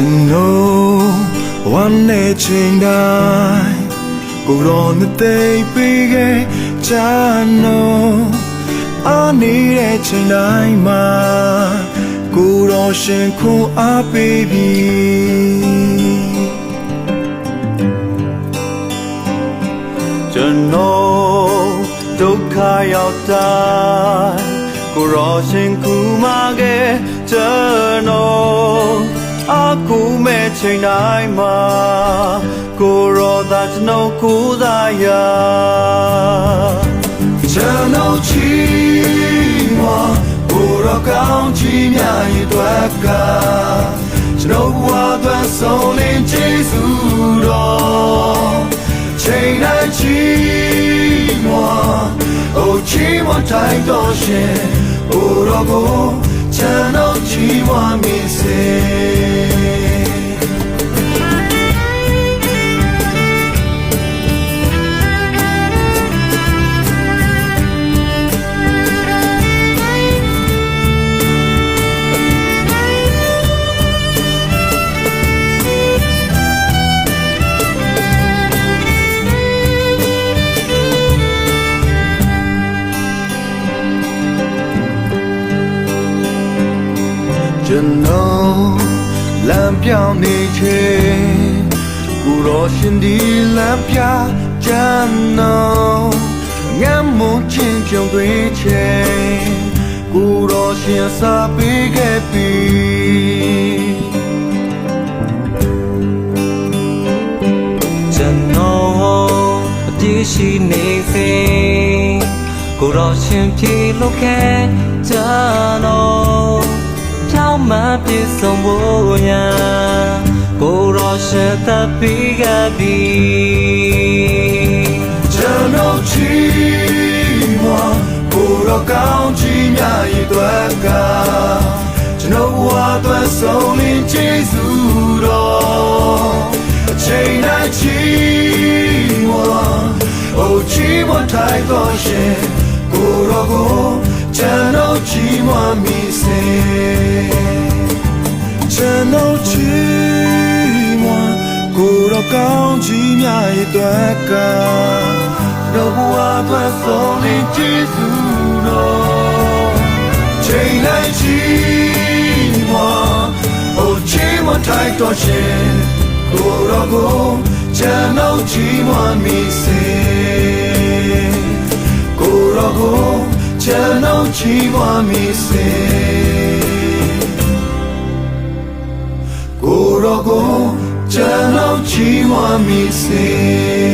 ကျွန်တော်ဝမ်းနဲ့ချိန်တိုင်းကိုယ်တော်နဲ့သိပြီးခဲ့ချာနော်အာနေတဲ့ချိန်တိုင်းမှာကိုယ်တော်ရှင်ခွန်အားပေးပြီးကျွန်တော်ဒုက္ခရောက်တိုင်းကိုရောရှင်ကူမခဲ့ကျွန်တော် အကူမဲ့ချိန်တိုင်းမှာကိုရောသာကျွန်တော်ကိုးစားရကျွန်တော်ချီမကိုရောကောင်းချီးမြတ်ရဲ့အတွက်ကကျွန်တော်ဘဝအတွက်ဆုံးလင်းကျေးဇူးတော်ချိန်တိုင်းချီးမွာအိုချီးမွာတိုင်းတော်ရှင်အိုတော်ကိုကျွန်တော်ချီးမွာမိစေ ပြောင်းနေခြင်းကိုရောရှင်ဒီလမ်းပြချမ်းတော်ငမ်းမွန်ချင်းကြုံတွေ့ခြင်းကိုရောရှင်စာပေးခဲ့ပြီကျွန်တော်အပြည့်ရှိနေစေကိုရောရှင်ပြေလို့ခဲ့ကျွန်တော်ချောင်းမ ပြည့်စုံဖို့ညာကိုရောရှင်သက်ပြီးခဲ့ပြီကျွန်တော်ချီးမွာကိုရောကောင်းချီးမြတ်ရဲ့အတွက်က ကျွန်တော်ဘဝအတွက်ဆုံးလင်းကျေးဇူးတော်အချိန်တိုင်းချီးမွာအိုချီးမွာထိုင်တော်ရှင်ကိုရောကိုကျွန်တော်ချီးမွာမိစေ ကိုရောကောင်းချီးမြတ်ရဲ့အတွက်ကတော့ဘဝအတွက်ဆုံးလင်းကျေးဇူးတော်ချိန်တိုင်းချီးမွာအိုချီးမွာထိုင်တော်ရှင်ကိုရောကိုကျွန်တော်ချီးမွာမိစေကိုရောကိုကျွန်တော်ချီးမွာမိစေကိုရောကို ကျွန်တော်ချီးမွာမိစေ